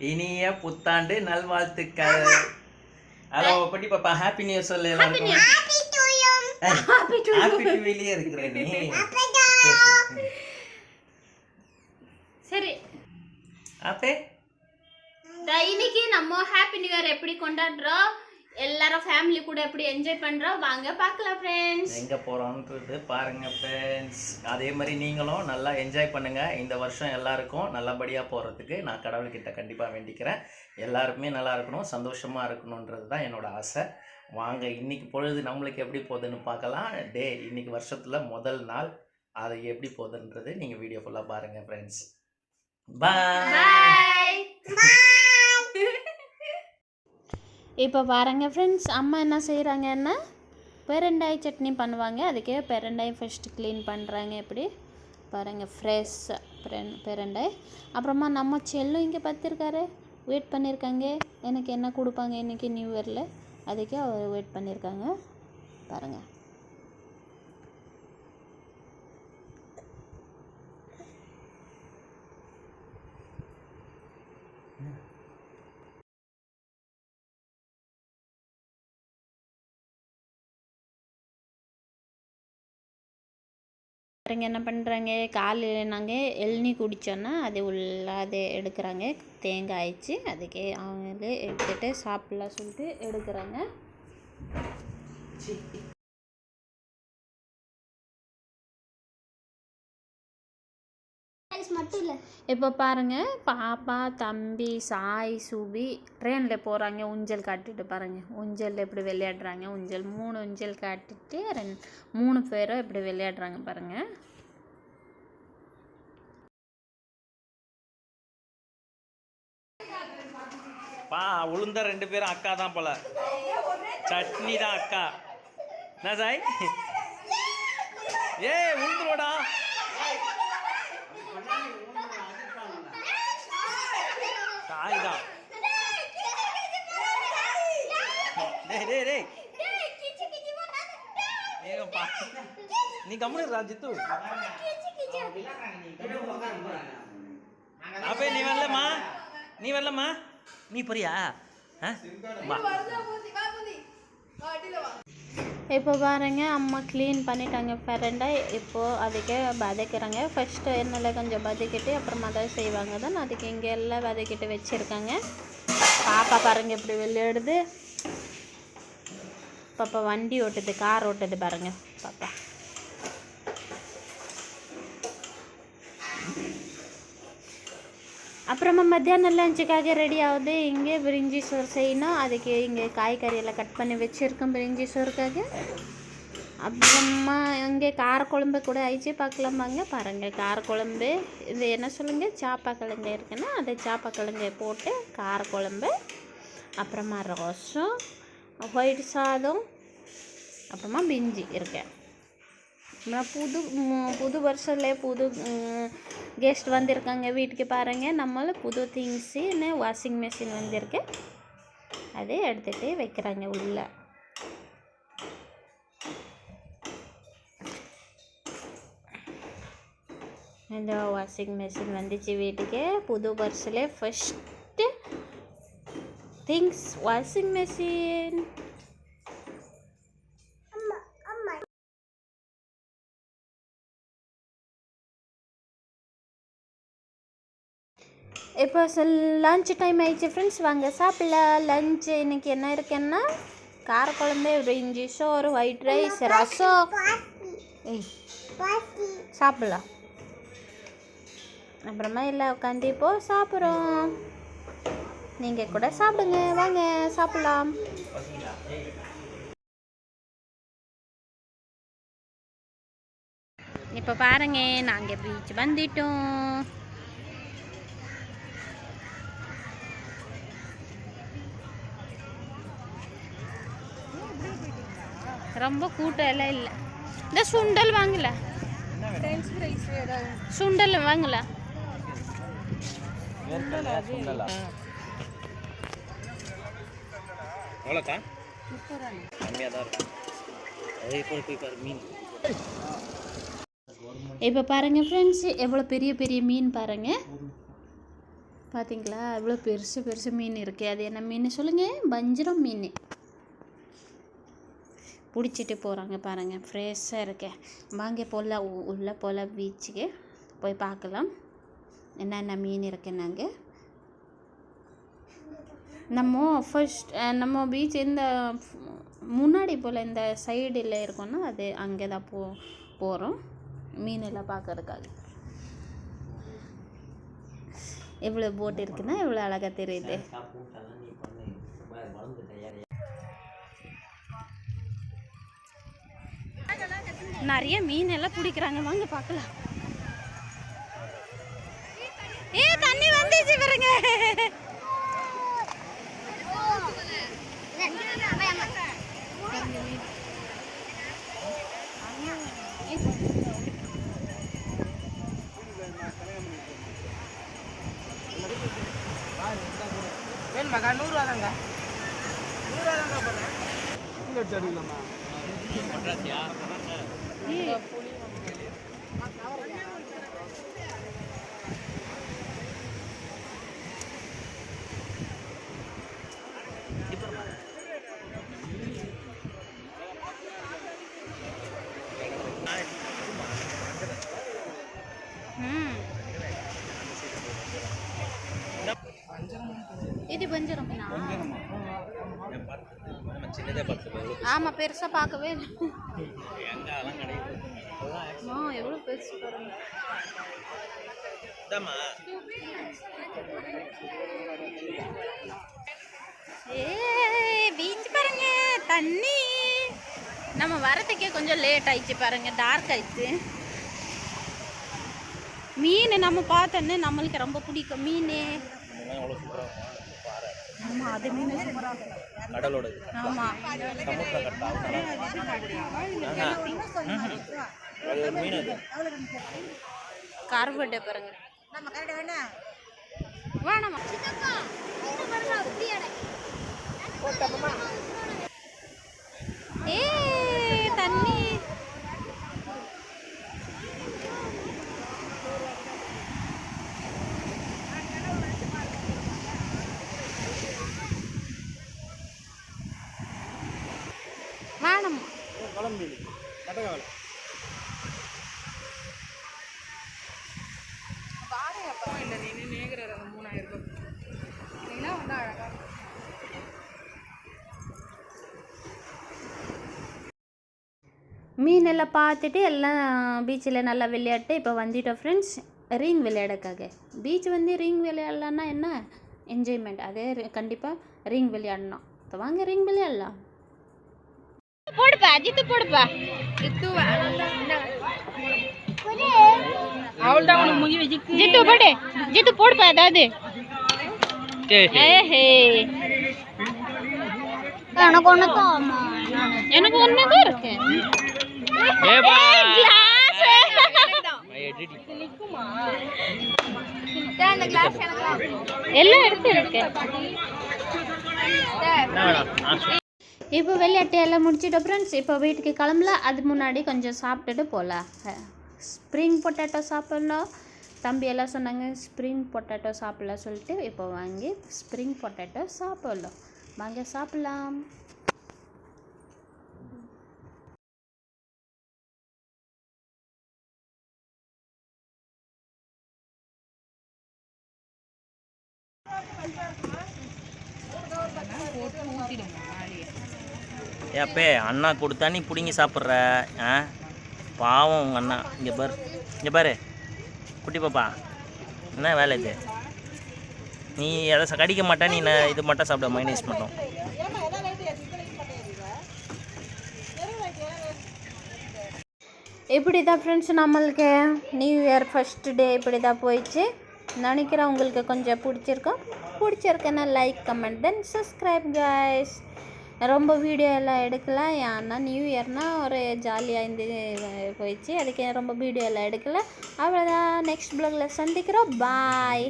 இனிய புத்தாண்டு நல்வாழ்த்துக்கள். ஹலோ குட்டி பாப்பா ஹாப்பி நியூ சொல்லு எல்லாருக்கும். ஹாப்பி டுவிலியே இருக்கிற நீ. சரி. அப்பே. த- இன்னைக்கு நம்ம ஹாப்பி நியூ இயர் எப்படி கொண்டாடுறோம்? எல்லாரும் ஃபேமிலி கூட எப்படி என்ஜாய் பண்றோம் வாங்க பார்க்கலாம் ஃப்ரெண்ட்ஸ் எங்க போறோம்ன்றது பாருங்க ஃப்ரெண்ட்ஸ் அதே மாதிரி நீங்களும் நல்லா என்ஜாய் பண்ணுங்க. இந்த வருஷம் எல்லாருக்கும் நல்லபடியா போறதுக்கு நான் கடவுள்கிட்ட கண்டிப்பா வேண்டிக்கிறேன். எல்லாருக்குமே நல்லா இருக்கணும் சந்தோஷமா இருக்கணுன்றது தான் என்னோட ஆசை. வாங்க இன்னைக்கு பொழுது நம்மளுக்கு எப்படி போகுதுன்னு பார்க்கலாம். டே இன்னைக்கு வருஷத்துல முதல் நாள். அது எப்படி போகுதுன்றது நீங்க வீடியோ ஃபுல்லா பாருங்க ஃப்ரெண்ட்ஸ் பாய் இப்போ பாருங்கள் ஃப்ரெண்ட்ஸ் அம்மா என்ன செய்கிறாங்கன்னா பெரண்டாய் சட்னி பண்ணுவாங்க. அதுக்கே பெரண்டாய் ஃபஸ்ட்டு க்ளீன் பண்ணுறாங்க எப்படி? பாருங்கள் ஃப்ரெஷ் பெரண்டாய். அப்புறமா நம்ம செல்லும் இங்கே பார்த்துருக்காரு. வெயிட் பண்ணியிருக்காங்க எனக்கு என்ன கொடுப்பாங்க இன்றைக்கி நியூ இயரில் அதுக்கே அவர் வெயிட் பண்ணியிருக்காங்க பாருங்கள் பாருங்க என்ன பண்ணுறாங்க காலையில் நாங்கள் எள்நி குடித்தோன்னா அது உள்ள அதை எடுக்கிறாங்க. தேங்காய் ஆயிடுச்சு அதுக்கே அவங்களே எடுத்துகிட்டு சாப்பிட்லாம் சொல்லிட்டு எடுக்கிறாங்க. இப்போ பாருங்க பாப்பா தம்பி சாய் சுபி ட்ரெயினில் போகிறாங்க ஊஞ்சல் காட்டிட்டு பாருங்க. ஊஞ்சல் எப்படி விளையாடுறாங்க ஊஞ்சல் மூணு ஊஞ்சல் காட்டிட்டு ரெண்டு மூணு பேரும் எப்படி விளையாடுறாங்க பாருங்க. பா உளுந்த ரெண்டு பேரும் அக்கா தான் போல. சட்னி தான் அக்கா. என்ன சாய்? ஏ உளுந்துருவாடா. சாய் தான் டேய் டேய் டேய் ஏங்கப்பா நீ கம்முனு ராஜித்து. அப்பே நீ வரலம்மா. நீ வரலம்மா. நீ போறியா? இப்போ பாருங்கள் அம்மா க்ளீன் பண்ணிட்டாங்க. பிரண்டை இப்போது அதுக்கே வதக்கிறாங்க. ஃபஸ்ட்டு எண்ணெயில் கொஞ்சம் வதக்கிட்டு அப்புறமா தான் செய்வாங்க. தான் அதுக்கு இங்கே எல்லாம் வதக்கிட்டு வச்சுருக்காங்க. பாப்பா பாருங்கள் இப்படி விளையாடுது பாப்பா வண்டி ஓட்டுது கார் ஓட்டுது பாருங்கள் பாப்பா. அப்புறமா மத்தியானம் லஞ்சுக்காக ரெடி ஆகுது. இங்கே பிரிஞ்சி சோறு செய்யணும். அதுக்கு இங்கே காய்கறியெல்லாம் கட் பண்ணி வச்சுருக்கோம் பிரிஞ்சி சோறுக்காக. அப்புறமா இங்கே காரக்குழம்பு கூட ஆயிடுச்சு. பார்க்கலாமாங்க பாருங்கள் காரக்குழம்பு. இது என்ன சொல்லுங்க? சாப்பாக்கிழங்கு இருக்குன்னா அதை சாப்பாக்கிழங்கு போட்டு காரக்குழம்பு அப்புறமா ரசம் ஒயிட் சாதம் அப்புறமா பிஞ்சி இருக்கேன் புது புது வருஷத்தில் புது கெஸ்ட் வந்திருக்காங்க வீட்டுக்கு பாருங்கள் நம்மளும் புது திங்ஸுன்னு வாஷிங் மிஷின் வந்திருக்கு. அதே எடுத்துகிட்டு வைக்கிறாங்க உள்ள. இந்த வாஷிங் மிஷின் வந்துச்சு வீட்டுக்கு. புது வருஷத்துல ஃபஸ்ட்டு திங்ஸ் வாஷிங் மிஷின் இப்போ லஞ்ச் டைம் ஆயிடுச்சு ஃப்ரெண்ட்ஸ் வாங்க சாப்பிடலாம் லஞ்ச் இன்னைக்கு என்ன இருக்குன்னா காரக்குழம்பு பிரிஞ்சி சோறு ஒயிட் ரைஸ் ரசம். ஏய் சாப்பிடலாம் அப்புறமா எல்லாம் உட்காந்து இப்போ சாப்பிட்றோம். நீங்கள் கூட சாப்பிடுங்க. வாங்க சாப்பிடலாம். இப்போ பாருங்க நாங்கள் பீச் வந்துட்டோம். ரொம்ப கூட்டம் எல்லாம் இல்லை. இந்த சுண்டல் வாங்கல. சுண்டல் வாங்கல. எவ்வளோக்கா கம்மியாக தான் இருக்கும். அதே போய் போய் பாரு மீன். இப்போ பாருங்க ஃப்ரெண்ட்ஸ் எவ்வளோ பெரிய பெரிய மீன் பாருங்க. பார்த்தீங்களா இவ்வளோ பெருசு பெருசு மீன் இருக்கு. அது என்ன மீன் சொல்லுங்கள் வஞ்சிரம் மீன். பிடிச்சிட்டு போகிறாங்க பாருங்கள் ஃப்ரெஷ்ஷாக இருக்கே. வாங்க போகலாம் உள்ளே போல் பீச்சுக்கு போய் பார்க்கலாம். என்னென்ன மீன் இருக்குன்னாங்க நம்ம ஃபர்ஸ்ட் நம்ம பீச் இந்த முன்னாடி போல் இந்த சைடில் இருக்கோன்னா அது அங்கே தான் போ போகிறோம் மீனெல்லாம் பார்க்கறதுக்காக. எவ்வளோ போட் இருக்குன்னா எவ்வளோ அழகாக தெரியுது. நிறைய மீன் எல்லாம் பிடிக்கிறாங்க. வாங்க பார்க்கலாம். ஏ தண்ணி வந்துச்சு பாருங்க. வேணுமாக்கா? நூறுரூவா தாங்க நூறுரூவா தாங்க போடுறேன். ம். இது வஞ்சிரம் மீனா சின்னதே பார்த்து ஆமாம் பெருசாக பார்க்கவே இல்லை ஆ எவ்வளோ பெருசு பாருங்க. ஏ பீச் பாருங்க தண்ணி. நம்ம வரதுக்கே கொஞ்சம் லேட் ஆயிடுச்சு பாருங்க டார்க் ஆயிடுச்சு. மீன் நம்ம பார்த்தோன்னே நம்மளுக்கு ரொம்ப பிடிக்கும். மீன். ஆமாம் அது மீன் சூப்பராக கடலோட ஆமாம் சமுத்திர கட்டா அது ஒரு மீன் அது. கார்பெட்டை பாருங்க. வேணாமா தண்ணி வேணாமா இல்லை நீ நேகிற மூணாயிரம் ரூபாய். நீனா வந்து அழகா மீனெல்லாம் பார்த்துட்டு எல்லாம் பீச்சில் நல்லா விளையாட்டு இப்போ வந்துட்டோம் ஃப்ரெண்ட்ஸ் ரிங் விளையாடக்காக. பீச் வந்து ரிங் விளையாடலான்னா என்ன? என்ஜாய்மெண்ட் அதே கண்டிப்பாக ரிங் விளையாடணும். இப்போ வாங்க ரிங் விளையாடலாம். போடுப்பா அஜித்து போடுப்பா. ஜித்து போடு ஜித்து போடுப்பா ஏதாவது. எனக்கு எனக்கு ஒன்று தான் இருக்கு. எல்லாம் எடுத்து இருக்கு. இப்போ விளையாட்டு எல்லாம் முடிச்சிட்டோம் ஃப்ரெண்ட்ஸ் இப்போ வீட்டுக்கு கிளம்பல. அது முன்னாடி கொஞ்சம் சாப்பிட்டுட்டு போகலாம் ஸ்ப்ரிங் பொட்டேட்டோ சாப்பிட்லாம் தம்பி எல்லாம் சொன்னாங்க ஸ்ப்ரிங் பொட்டேட்டோ சாப்பிட்லாம் சொல்லிட்டு இப்போ வாங்கி ஸ்ப்ரிங் பொட்டேட்டோ சாப்பிட்லாம் வாங்க சாப்பிட்லாம். ஏப்பே அண்ணா கொடுத்தா நீ பிடுங்கி சாப்பிட்ற. ஆ? பாவம் உங்கள் அண்ணா. இங்கே பாரு. இங்கே பாரு. குட்டி பாப்பா. என்ன வேலை இது? நீ எதை கடிக்க மாட்டா நீ என்ன இது மட்டும் சாப்பிட. மைனஸ் மட்டும். இப்படி தான் ஃப்ரெண்ட்ஸ் நம்மளுக்கு நியூ இயர் ஃபஸ்ட்டு டே இப்படி தான் போயிடுச்சு. நினைக்கிறேன் உங்களுக்கு கொஞ்சம் பிடிச்சிருக்கோம். பிடிச்சிருக்கேன்னா like comment then subscribe guys ரொம்ப வீடியோ எல்லாம் எடுக்கல. ஏன்னா நியூ இயர்னால் ஒரு ஜாலியாக இருந்து போயிடுச்சு. அதுக்கு ரொம்ப வீடியோ எல்லாம் எடுக்கல. அவ்வளோதான் நெக்ஸ்ட் ப்ளாகில் சந்திக்கிறோம். பாய்